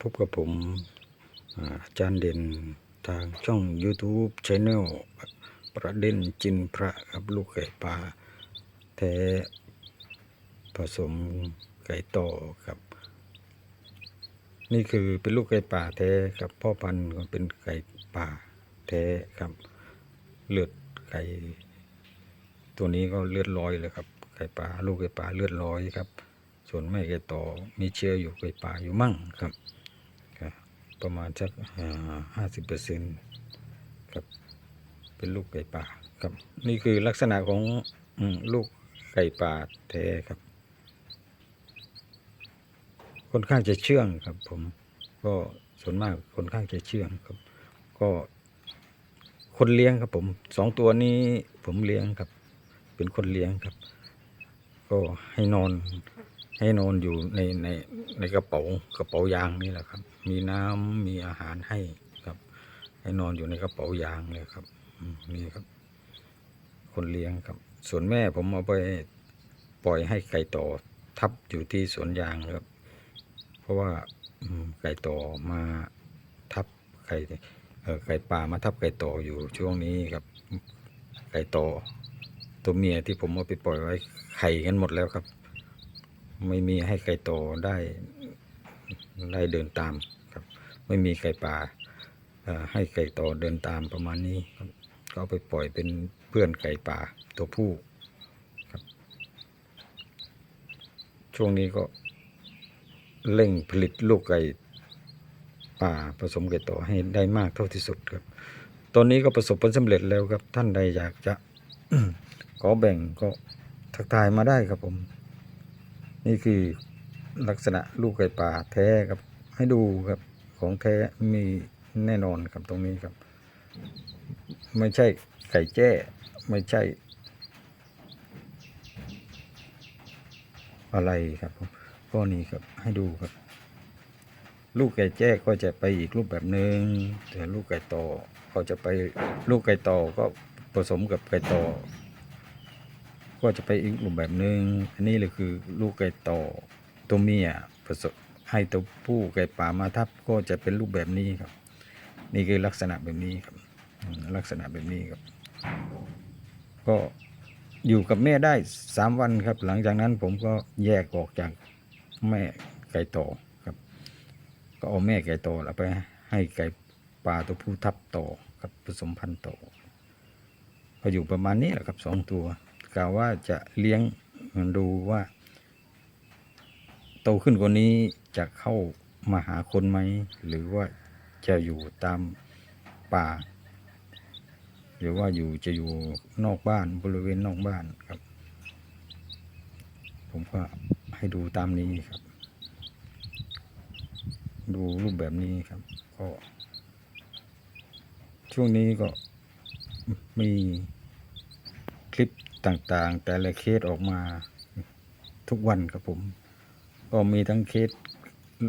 พบกับผมอาจารย์เด่นทางช่อง YouTube Channel ประเด็นจินพระครับลูกไก่ปลาแท้ผสมไก่ต่อครับ นี่คือเป็นลูกไก่ป่าแท้ครับพ่อพันธุ์ก็เป็นไก่ป่าแท้ครับ เลือดไก่ตัวนี้ก็เลือดลอยเลยครับไก่ป่าลูกไก่ป่าเลือดลอยครับ ส่วนแม่ไก่ต่อมีเชื้ออยู่ไก่ป่าอยู่มั่งครับ ประมาณสักห้าสิบเปอร์เซ็นต์ครับ เป็นลูกไก่ป่าครับ นี่คือลักษณะของลูกไก่ป่าแท้ครับ ค่อนข้างจะเชื่องครับ ผม ก็ส่วนมากค่อนข้างจะเชื่องครับ ก็คนเลี้ยงครับผมสองตัวนี้ผมเลี้ยงครับ เป็นคนเลี้ยงครับ ก็ให้นอน ให้นอนอยู่ในในในกระเป๋ากระเป๋ายางนี่แหละครับ มีน้ำมีอาหารให้ครับ ให้นอนอยู่ในกระเป๋ายางเลยครับนี่ครับ คนเลี้ยงครับ ส่วนแม่ผมเอาไปปล่อยให้ไก่ต่อทับอยู่ที่สวนยางครับ เพราะว่าไก่ต่อมาทับไก่ไก่ป่ามาทับไก่ต่ออยู่ช่วงนี้ครับ ไก่ต่อตัวเมียที่ผมเอาไปปล่อยไว้ไข่กันหมดแล้วครับ ไม่มีให้ไก่โตได้ได้เดินตามครับ ไม่มีไก่ป่าให้ไก่โตเดินตามประมาณนี้ครับก็ไปปล่อยเป็นเพื่อนไก่ป่าตัวผู้ครับ ช่วงนี้ก็เร่งผลิตลูกไก่ป่าผสมไก่โตให้ได้มากเท่าที่สุดครับ ตอนนี้ก็ประสบผลสำเร็จแล้วครับ ท่านใดอยากจะขอแบ่งก็ทักทายมาได้ครับผม นี่คือลักษณะลูกไก่ป่าแท้ครับ ให้ดูครับของแท้มีแน่นอนครับตรงนี้ครับ ไม่ใช่ไก่แจ้ ไม่ใช่ อะไรครับผมก็นี่ครับให้ดูครับ ลูกไก่แจ้ก็จะไปอีกรูปแบบหนึ่งแต่ลูกไก่โตก็จะไปลูกไก่โตก็ผสมกับไก่โต ก็จะไปอีกรูปแบบหนึ่งอันนี้เลยคือลูกไก่ต่อตัวเมียผสมให้ตัวผู้ไก่ป่ามาทับก็จะเป็นรูปแบบนี้ครับ นี่คือลักษณะแบบนี้ครับ ลักษณะแบบนี้ครับ ก็อยู่กับแม่ได้สามวันครับ หลังจากนั้นผมก็แยกออกจากแม่ไก่ต่อครับ ก็เอาแม่ไก่ต่อแล้วไปให้ไก่ป่าตัวผู้ทับต่อครับผสมพันธุ์ต่อก็อยู่ประมาณนี้แหละครับสองตัว กล่าวว่าจะเลี้ยงดูว่า โตขึ้นกว่านี้จะเข้ามาหาคนไหม หรือว่าจะอยู่ตามป่า หรือว่าอยู่จะอยู่นอกบ้านบริเวณนอกบ้านครับ ผมก็ให้ดูตามนี้ครับ ดูรูปแบบนี้ครับ ก็ ช่วงนี้ก็มีคลิป ต่างๆ แต่ละเคสออกมาทุกวันครับผม ก็มีทั้งเคส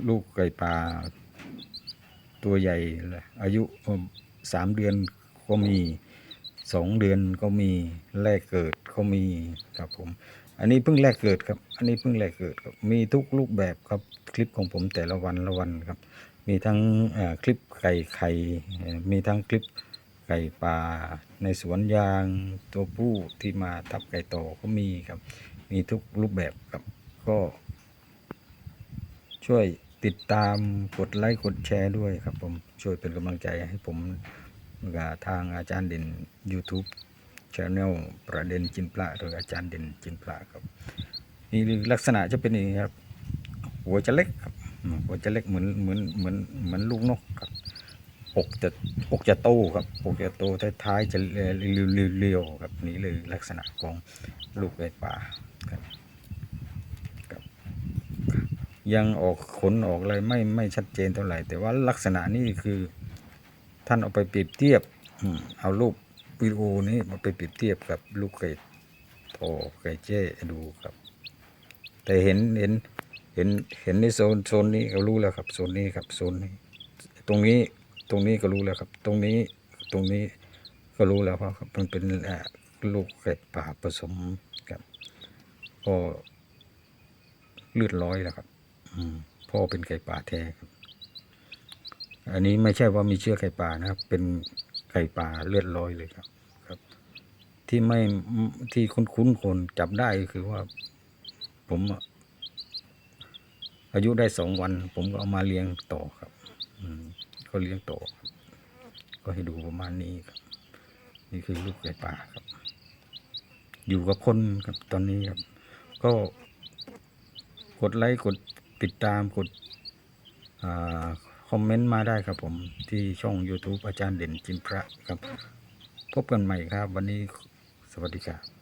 ลูกไก่ป่า ตัวใหญ่ อายุสามเดือนก็มีสองเดือนก็มีแรกเกิดก็มีครับผม อันนี้เพิ่งแรกเกิดครับ อันนี้เพิ่งแรกเกิดครับ มีทุกรูปแบบครับคลิปของผมแต่ละวันละวันครับ มีทั้งคลิปไก่ไข่ มีทั้งคลิป ไก่ป่าในสวนยางตัวผู้ที่มาทับไก่โตก็มีครับ มีทุกรูปแบบครับก็ช่วยติดตามกดไลค์กดแชร์ด้วยครับผมช่วยเป็นกำลังใจให้ผมกับทางอาจารย์เด่น YouTube Channel ประเด็นจินปลาหรืออาจารย์เด่นจินปลาครับนี่ลักษณะจะเป็นอย่างนี้ครับ หัวจะเล็กครับหัวจะเล็กเหมือนเหมือนเหมือนเหมือนลูกนกครับ อกจะอกจะโตครับอกจะโตท้ายๆจะเรียวๆครับนี่เลยลักษณะของลูกไก่ป่าครับยังออกขนออกอะไรไม่ไม่ชัดเจนเท่าไหร่ แต่ว่าลักษณะนี้คือท่านเอาไปเปรียบเทียบเอารูปวิดีโอนี้มาไปเปรียบเทียบกับลูกไก่โตไก่เจ้ดูครับ แต่เห็นเห็นเห็นเห็นในโซนโซนนี้ก็รู้แล้วครับโซนนี้ครับโซนนี้ตรงนี้ ตรงนี้ก็รู้แล้วครับ ตรงนี้ตรงนี้ก็รู้แล้วครับมันเป็นลูกไก่ป่าผสมครับก็เลือดร้อยแล้วครับ อืมพ่อเป็นไก่ป่าแท้ครับ อันนี้ไม่ใช่ว่ามีเชื้อไก่ป่านะครับ เป็นไก่ป่าเลือดลอยเลยครับ ครับ ที่ไม่ที่คุ้นๆคนจับได้คือว่า ผมอะอายุได้สองวัน ผมก็เอามาเลี้ยงต่อครับ อืม ก็เลี้ยงต่อครับก็ให้ดูประมาณนี้ครับ นี่คือลูกไก่ป่าครับ อยู่กับคนครับตอนนี้ครับ ก็กดไลค์กดติดตามกดอคอมเมนต์มาได้ครับผมที่ช่อง YouTube อาจารย์เด่นจิมพระครับ พบกันใหม่ครับ วันนี้สวัสดีครับ